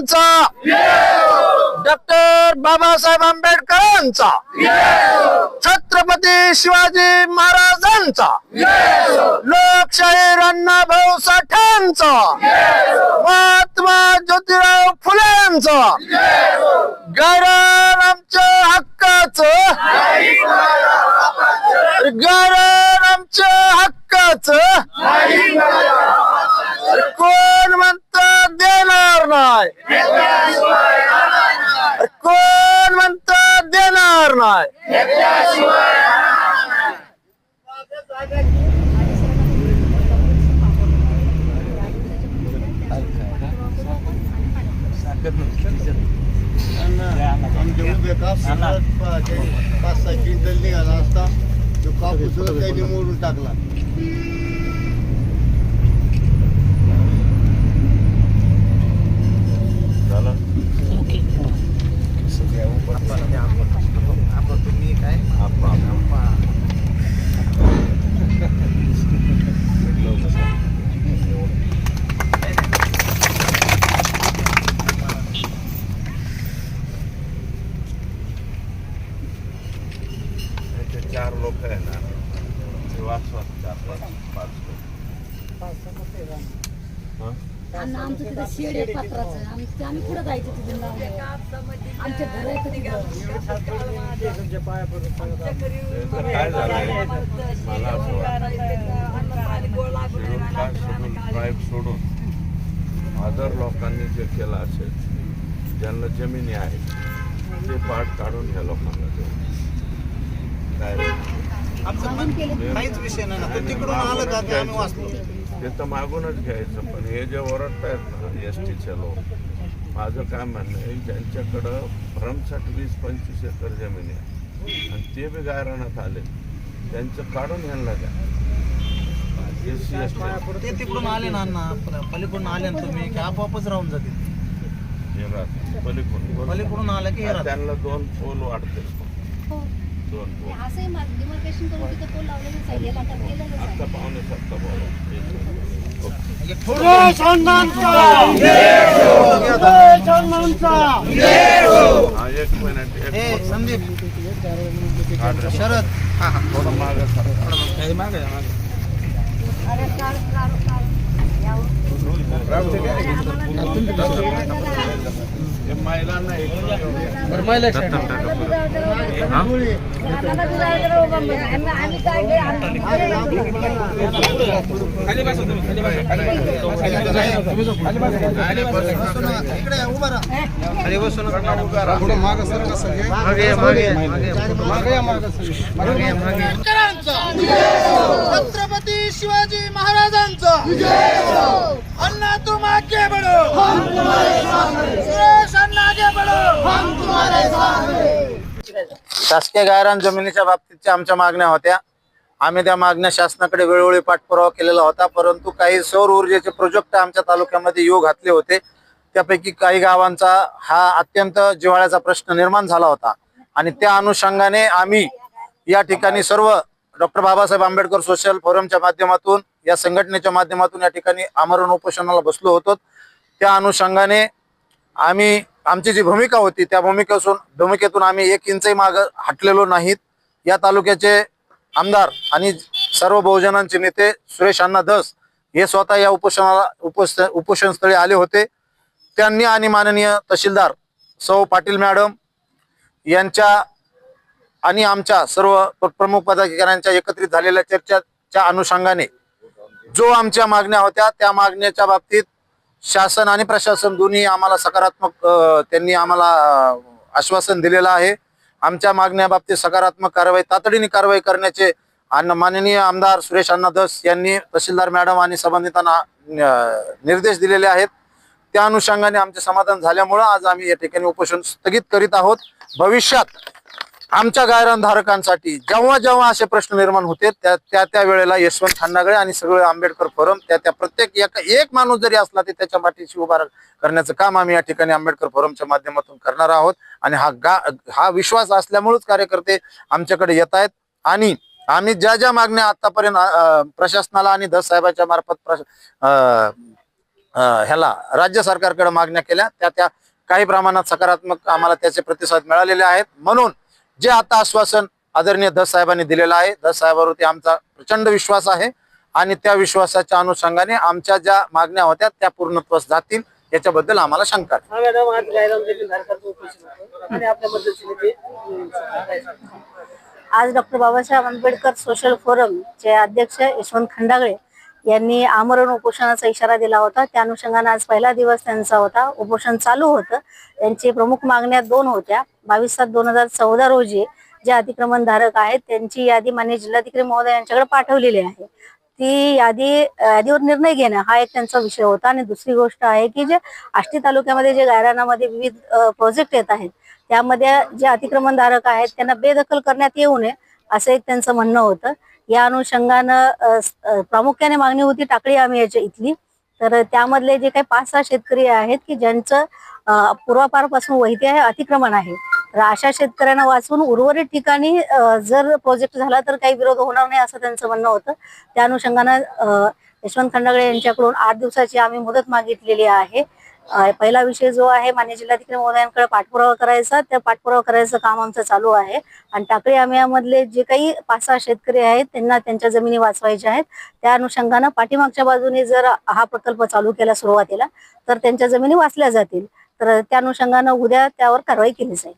महाराजांचा डॉक्टर बाबासाहेब आंबेडकरांचा. छत्रपती शिवाजी महाराजांचा. लोकशाहीर अण्णाभाऊ साठ्यांचा महात्मा ज्योतिराव फुलेंचा. गारण आमच्या हक्काच. गारण आमच्या हक्काच. कोण नाही. कोण म्हणत देणार नाही. पाच सहा क्विंटल निघाला असता तो कापूस त्यांनी मोडून टाकला. ते चार लोक आहे ना ते वाचवा चार पाच पाच लोक. हं? आणि आमचं तिथं शेड आहे पत्राचं. आमचं आम्ही पुढे जायचं तिथून आमच्या घर आहे काय झालंय मला असं वाटतं ट्राईब सोडून अदर लोकांनी जे केलं असेल ज्यांना जमिनी आहेत ते पाठ काढून ह्या लोकांना देऊ. काय? रे? मागून केले काहीच विषय नाही ना. ते तिकडून आलं का ते आम्ही वाचलो. ते तर मागूनच घ्यायचं पण हे जे ओरडतायत ना एस टीचे लोक माझं काय म्हणणं आहे ज्यांच्याकडं भ्रमसाठ वीस पंचवीस एकर जमीन आहे आणि ते बी गायरानात आले त्यांचं काढून ह्यांना द्या. एस सी एस ते तिकडून आले ना अण्णा पलीकडून आले ना तुम्ही की आपोआपच राहून जातील. पलीकडून. पलीकडून आलं की. त्यांना दोन पोल वाढते हो. दोन पोल असंही डिमार्केशन करून तिथं पोल लावलेलंच आहे याला तर केलेलंच आहे आता पाहुणे सत्ता बोला एक हा मिनिट. संदीप. शरद. थोडं मागं. हे महिलांना छत्रपती शिवाजी महाराजांचा. अन्ना तुम आगे बढो सुरेश अन्ना आगे बढो शासकीय गायरान जमिनीच्या बाबतीतच्या आमच्या मागण्या होत्या आम्ही त्या मागण्या शासनाकडे वेळोवेळी पाठपुरावा केलेला होता परंतु काही सौर ऊर्जेचे प्रोजेक्ट आमच्या तालुक्यामध्ये येऊ घातले होते. त्यापैकी काही गावांचा हा अत्यंत जिव्हाळ्याचा प्रश्न निर्माण झाला होता. आणि त्या अनुषंगाने आम्ही या ठिकाणी सर्व डॉक्टर बाबासाहेब आंबेडकर सोशल फोरमच्या माध्यमातून या संघटनेच्या माध्यमातून या ठिकाणी आमरण उपोषणाला बसलो होतो. त्या अनुषंगाने आम्ही आमची जी भूमिका होती त्या भूमिकेसून भूमिकेतून आम्ही एक इंचही माग हटलेलो नाहीत. या तालुक्याचे आमदार आणि सर्व बहुजनांचे नेते सुरेश अण्णा धस हे स्वतः या उपोषणाला उपोष उपोषणस्थळी आले होते. त्यांनी आणि माननीय तहसीलदार सौ पाटील मॅडम यांच्या आणि आमच्या सर्व प्रमुख पदाधिकाऱ्यांच्या एकत्रित झालेल्या चर्चेच्या अनुषंगाने जो आमच्या मागण्या होत्या त्या मागण्याच्या बाबतीत शासन आणि प्रशासन दोन्ही आम्हाला सकारात्मक त्यांनी आम्हाला आश्वासन दिलेलं आहे. आमच्या मागण्याबाबतीत सकारात्मक कारवाई तातडीने कारवाई करण्याचे आणि माननीय आमदार सुरेश अण्णा दस यांनी तहसीलदार मॅडम आणि संबंधितांना निर्देश दिलेले आहेत. त्या अनुषंगाने आमचे समाधान झाल्यामुळं आज आम्ही या ठिकाणी उपोषण स्थगित करीत आहोत. भविष्यात आमच्या गायरानधारकांसाठी जेव्हा जेव्हा असे प्रश्न निर्माण होते त्या त्या त्या वेळेला यशवंत खांडागळे आणि सगळे आंबेडकर फोरम त्या त्या प्रत्येक एका एक माणूस जरी असला तरी त्याच्या पाठीशी उभा करण्याचं काम आम्ही या ठिकाणी आंबेडकर फोरमच्या माध्यमातून करणार आहोत. आणि हा गा हा विश्वास असल्यामुळेच कार्यकर्ते आमच्याकडे येत आहेत. आणि आम्ही ज्या ज्या मागण्या आतापर्यंत प्रशासनाला आणि धस साहेबाच्या मार्फत ह्याला राज्य सरकारकडे मागण्या केल्या त्या त्या काही प्रमाणात सकारात्मक आम्हाला त्याचे प्रतिसाद मिळालेले आहेत. म्हणून जे आता आश्वासन आदरणीय धस साहेबांनी दिलेलं आहे. धस साहेबांवरती आमचा प्रचंड विश्वास आहे आणि त्या विश्वासाच्या अनुषंगाने आमच्या ज्या मागण्या होत्या त्या पूर्णत्वास जातील याच्याबद्दल आम्हाला शंका आज आज डॉक्टर बाबासाहेब आंबेडकर सोशल फोरमचे अध्यक्ष यशवंत खंडागळे यांनी आमरण उपोषणाचा इशारा दिला होता. त्या अनुषंगाने आज पहिला दिवस त्यांचा होता. उपोषण चालू होतं. त्यांची प्रमुख मागण्या दोन होत्या. बावीस सात दोन हजार चौदा रोजी जे अतिक्रमण धारक आहेत त्यांची यादी मान्य जिल्हाधिकारी महोदय यांच्याकडे पाठवलेली आहे. ती यादी यादीवर निर्णय घेणं हा एक त्यांचा विषय होता. आणि दुसरी गोष्ट आहे की जे आष्टी तालुक्यामध्ये जे गायरानामध्ये विविध प्रोजेक्ट येत आहेत त्यामध्ये जे अतिक्रमणधारक आहेत त्यांना बेदखल करण्यात येऊ नये असं एक त्यांचं म्हणणं होतं. या अनुषंगानं प्रामुख्याने मागणी होती टाकळी आम्ही याच्या इथली. तर त्यामधले जे काही पाच सहा शेतकरी आहेत की ज्यांचं पूर्वापारपासून वहिती आहे अतिक्रमण आहे. तर अशा शेतकऱ्यांना वाचून उर्वरित ठिकाणी जर प्रोजेक्ट झाला तर काही विरोध होणार नाही असं त्यांचं म्हणणं होतं. त्या अनुषंगानं यशवंत खंडागळे यांच्याकडून आठ दिवसाची आम्ही मुदत मागितलेली आहे. पहिला विषय जो आहे मान्य जिल्हाधिकारी महोदयांकडे पाठपुरावा करायचा. त्या पाठपुरावा करायचं काम आमचं चालू आहे. आणि टाकळी आम्यामधले जे काही पाच सहा शेतकरी आहेत त्यांना त्यांच्या जमिनी वाचवायच्या आहेत. त्या अनुषंगानं पाठीमागच्या बाजूने जर हा प्रकल्प चालू केला सुरुवातीला तर त्यांच्या जमिनी वाचल्या जातील. तर त्या अनुषंगानं उद्या त्यावर कारवाई केली जाईल.